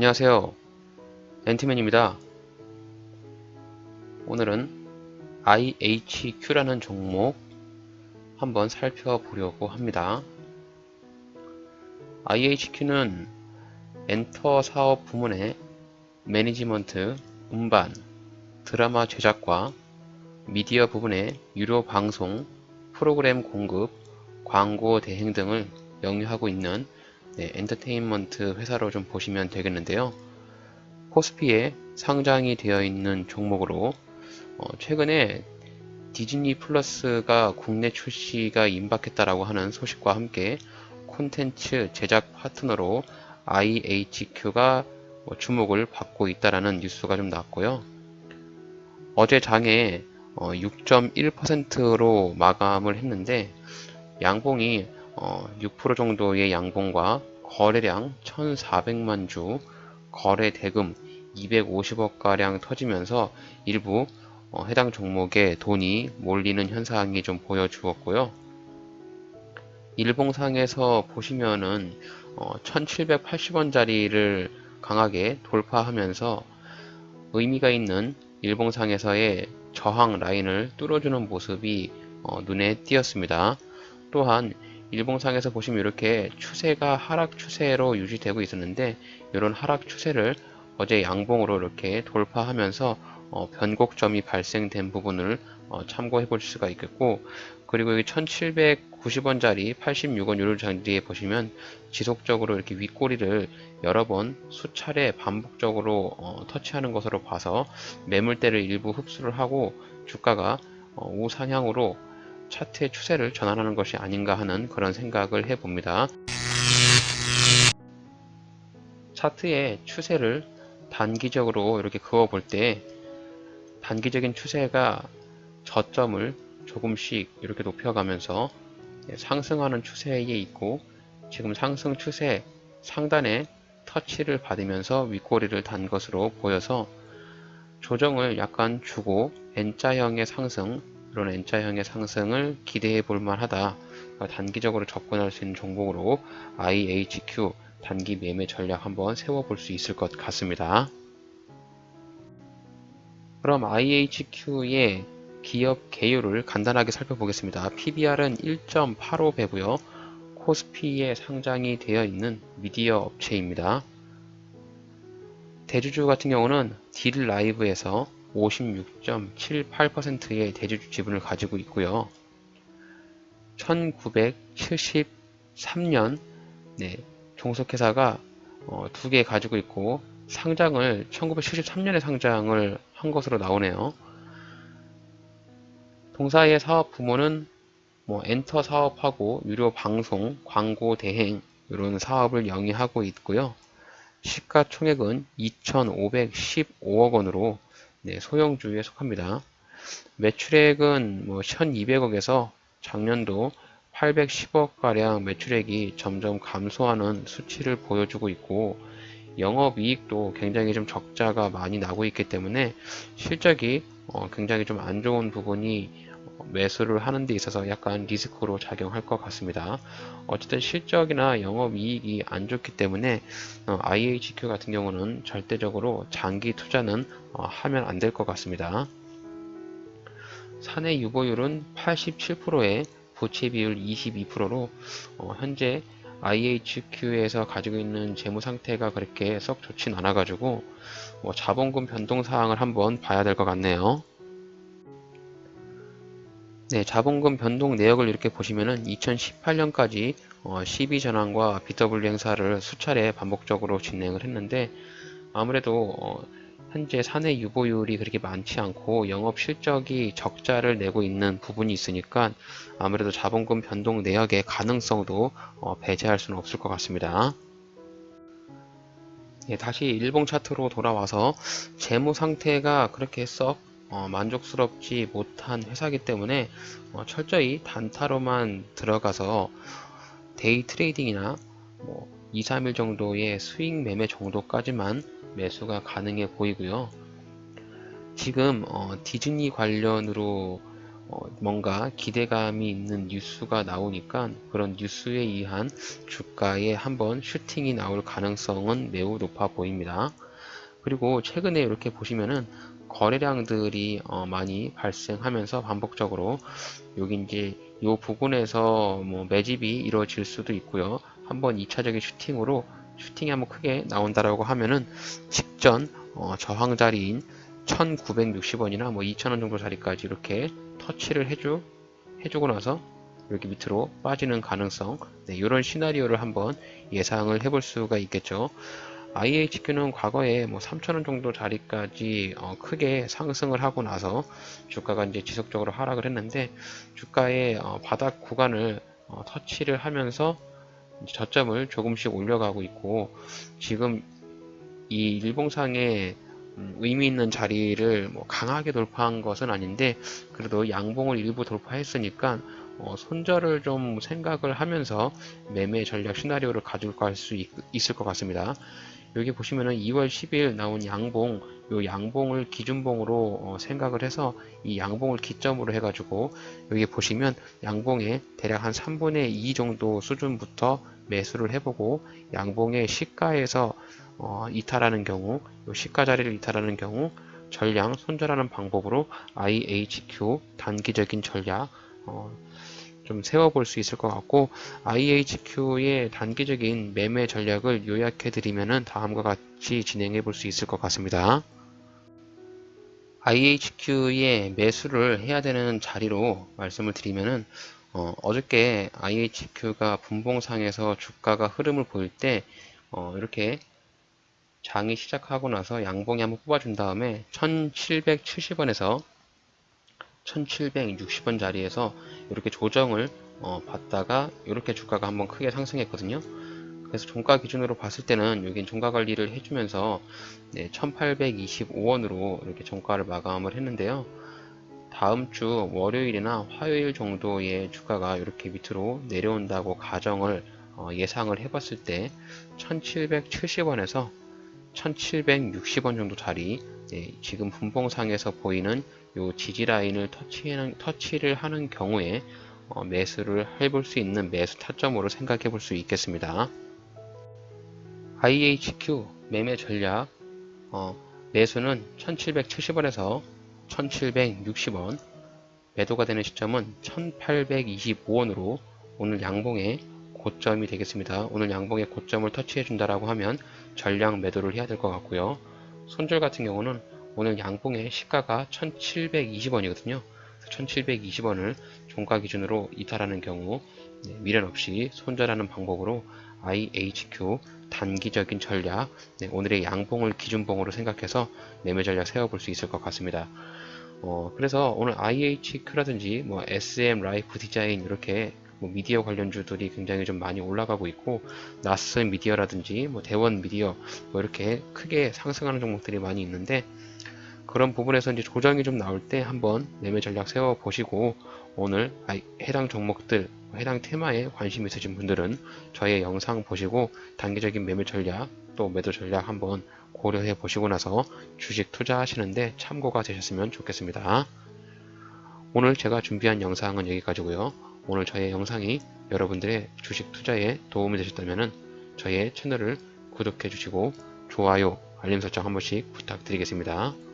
안녕하세요. 앤티맨입니다. 오늘은 IHQ라는 종목 한번 살펴보려고 합니다. IHQ는 엔터 사업 부문의 매니지먼트, 운반, 드라마 제작과 미디어 부분의 유료 방송, 프로그램 공급, 광고 대행 등을 영위하고 있는 네, 엔터테인먼트 회사로 좀 보시면 되겠는데요. 코스피에 상장이 되어 있는 종목으로 어, 최근에 디즈니 플러스가 국내 출시가 임박했다라고 하는 소식과 함께 콘텐츠 제작 파트너로 IHQ가 뭐 주목을 받고 있다라는 뉴스가 좀 나왔고요. 어제 장에 어, 6.1%로 마감을 했는데 양봉이 어, 6% 정도의 양봉과 거래량 1,400만 주, 거래 대금 250억 가량 터지면서 일부 어, 해당 종목에 돈이 몰리는 현상이 좀 보여주었고요. 일봉상에서 보시면은 어, 1780원짜리를 강하게 돌파하면서 의미가 있는 일봉상에서의 저항 라인을 뚫어주는 모습이 어, 눈에 띄었습니다. 또한 일봉상에서 보시면 이렇게 추세가 하락 추세로 유지되고 있었는데 이런 하락 추세를 어제 양봉으로 이렇게 돌파하면서 어, 변곡점이 발생된 부분을 어, 참고해 볼 수가 있겠고 그리고 여기 1790원짜리 86원 요를 장디에 보시면 지속적으로 이렇게 윗꼬리를 여러 번 수차례 반복적으로 어, 터치하는 것으로 봐서 매물대를 일부 흡수를 하고 주가가 어, 우상향으로 차트의 추세를 전환하는 것이 아닌가 하는 그런 생각을 해봅니다. 차트의 추세를 단기적으로 이렇게 그어볼 때 단기적인 추세가 저점을 조금씩 이렇게 높여가면서 상승하는 추세에 있고 지금 상승 추세 상단에 터치를 받으면서 윗꼬리를 단 것으로 보여서 조정을 약간 주고 N자형의 상승 이런 N자형의 상승을 기대해 볼 만하다. 단기적으로 접근할 수 있는 종목으로 IHQ 단기 매매 전략 한번 세워볼 수 있을 것 같습니다. 그럼 IHQ의 기업 개요를 간단하게 살펴보겠습니다. PBR은 1.85배고요. 코스피에 상장이 되어 있는 미디어 업체입니다. 대주주 같은 경우는 딜 라이브에서 56.78%의 대주주 지분을 가지고 있고요. 1973년 네, 종속회사가 어, 두 개 가지고 있고 상장을 1973년에 상장을 한 것으로 나오네요. 동사의 사업 부문은 뭐 엔터 사업하고 유료 방송, 광고 대행 이런 사업을 영위하고 있고요. 시가총액은 2,515억 원으로 네, 소형주에 속합니다. 매출액은 뭐 1,200억에서 작년도 810억 가량 매출액이 점점 감소하는 수치를 보여주고 있고 영업이익도 굉장히 좀 적자가 많이 나고 있기 때문에 실적이 어, 굉장히 좀 안 좋은 부분이 매수를 하는 데 있어서 약간 리스크로 작용할 것 같습니다. 어쨌든 실적이나 영업이익이 안 좋기 때문에 어, IHQ 같은 경우는 절대적으로 장기 투자는 어, 하면 안 될 것 같습니다. 사내 유보율은 87%에 부채 비율 22%로 어, 현재 IHQ에서 가지고 있는 재무 상태가 그렇게 썩 좋진 않아 가지고 뭐 자본금 변동 사항을 한번 봐야 될 것 같네요. 네, 자본금 변동 내역을 이렇게 보시면은 2018년까지 어, 12전환과 BW 행사를 수차례 반복적으로 진행을 했는데 아무래도 어, 현재 사내 유보율이 그렇게 많지 않고 영업 실적이 적자를 내고 있는 부분이 있으니까 아무래도 자본금 변동 내역의 가능성도 어, 배제할 수는 없을 것 같습니다. 예, 다시 일봉 차트로 돌아와서 재무 상태가 그렇게 썩 어, 만족스럽지 못한 회사이기 때문에 어, 철저히 단타로만 들어가서 데이 트레이딩이나 뭐 2, 3일 정도의 수익 매매 정도까지만 매수가 가능해 보이고요. 지금 어, 디즈니 관련으로 어, 뭔가 기대감이 있는 뉴스가 나오니까 그런 뉴스에 의한 주가에 한번 슈팅이 나올 가능성은 매우 높아 보입니다. 그리고 최근에 이렇게 보시면은 거래량들이 어, 많이 발생하면서 반복적으로 여기 이제 이 부분에서 뭐 매집이 이루어질 수도 있고요. 한번 2차적인 슈팅으로 슈팅이 한번 크게 나온다라고 하면은 직전 어, 저항 자리인 1960원이나 뭐 2000원 정도 자리까지 이렇게 터치를 해주, 해주고 나서 여기 밑으로 빠지는 가능성 네, 이런 시나리오를 한번 예상을 해볼 수가 있겠죠. IHQ는 과거에 뭐 3,000원 정도 자리까지 어, 크게 상승을 하고 나서 주가가 이제 지속적으로 하락을 했는데 주가의 어, 바닥 구간을 어, 터치를 하면서 저점을 조금씩 올려가고 있고 지금 이 일봉상의 음, 의미 있는 자리를 뭐 강하게 돌파한 것은 아닌데 그래도 양봉을 일부 돌파했으니까 어, 손절을 좀 생각을 하면서 매매 전략 시나리오를 가지고 갈 수 있을 것 같습니다. 여기 보시면은 2월 10일 나온 양봉, 요 양봉을 기준봉으로 어, 생각을 해서 이 양봉을 기점으로 해가지고 여기 보시면 양봉의 대략 한 3분의 2 정도 수준부터 매수를 해보고 양봉의 시가에서 어, 이탈하는 경우, 요 시가 자리를 이탈하는 경우 전량 손절하는 방법으로 IHQ 단기적인 전략 어, 좀 세워볼 수 있을 것 같고 IHQ의 단기적인 매매 전략을 요약해 드리면은 다음과 같이 진행해 볼 수 있을 것 같습니다. IHQ의 매수를 해야 되는 자리로 말씀을 드리면은 어, 어저께 IHQ가 분봉상에서 주가가 흐름을 보일 때 어, 이렇게 장이 시작하고 나서 양봉이 한번 뽑아준 다음에 1770원에서 1760원 자리에서 이렇게 조정을 어, 받다가 이렇게 주가가 한번 크게 상승했거든요. 그래서 종가 기준으로 봤을 때는 여긴 종가 관리를 해주면서 네, 1825원으로 이렇게 종가를 마감을 했는데요. 다음 주 월요일이나 화요일 정도의 주가가 이렇게 밑으로 내려온다고 가정을 어, 예상을 해봤을 때 1770원에서 1760원 정도 자리 네, 지금 분봉상에서 보이는 요 지지 라인을 터치하는, 터치를 하는 경우에 어, 매수를 해볼 수 있는 매수 타점으로 생각해 볼 수 있겠습니다. IHQ 매매 전략 어, 매수는 1770원에서 1760원 매도가 되는 시점은 1825원으로 오늘 양봉의 고점이 되겠습니다. 오늘 양봉의 고점을 터치해 준다라고 하면 전량 매도를 해야 될 것 같고요. 손절 같은 경우는 오늘 양봉의 시가가 1720원이거든요. 1720원을 종가 기준으로 이탈하는 경우 네, 미련 없이 손절하는 방법으로 IHQ 단기적인 전략 네, 오늘의 양봉을 기준봉으로 생각해서 매매 전략 세워볼 수 있을 것 같습니다. 어, 그래서 오늘 IHQ라든지 뭐 SM 라이프 디자인 이렇게 뭐 미디어 관련주들이 굉장히 좀 많이 올라가고 있고 나스 미디어라든지 뭐 대원 미디어 뭐 이렇게 크게 상승하는 종목들이 많이 있는데 그런 부분에서 이제 조정이 좀 나올 때 한번 매매 전략 세워 보시고 오늘 해당 종목들 해당 테마에 관심 있으신 분들은 저의 영상 보시고 단기적인 매매 전략 또 매도 전략 한번 고려해 보시고 나서 주식 투자하시는데 참고가 되셨으면 좋겠습니다. 오늘 제가 준비한 영상은 여기까지고요. 오늘 저의 영상이 여러분들의 주식 투자에 도움이 되셨다면 저의 채널을 구독해 주시고 좋아요, 알림 설정 한 번씩 부탁드리겠습니다.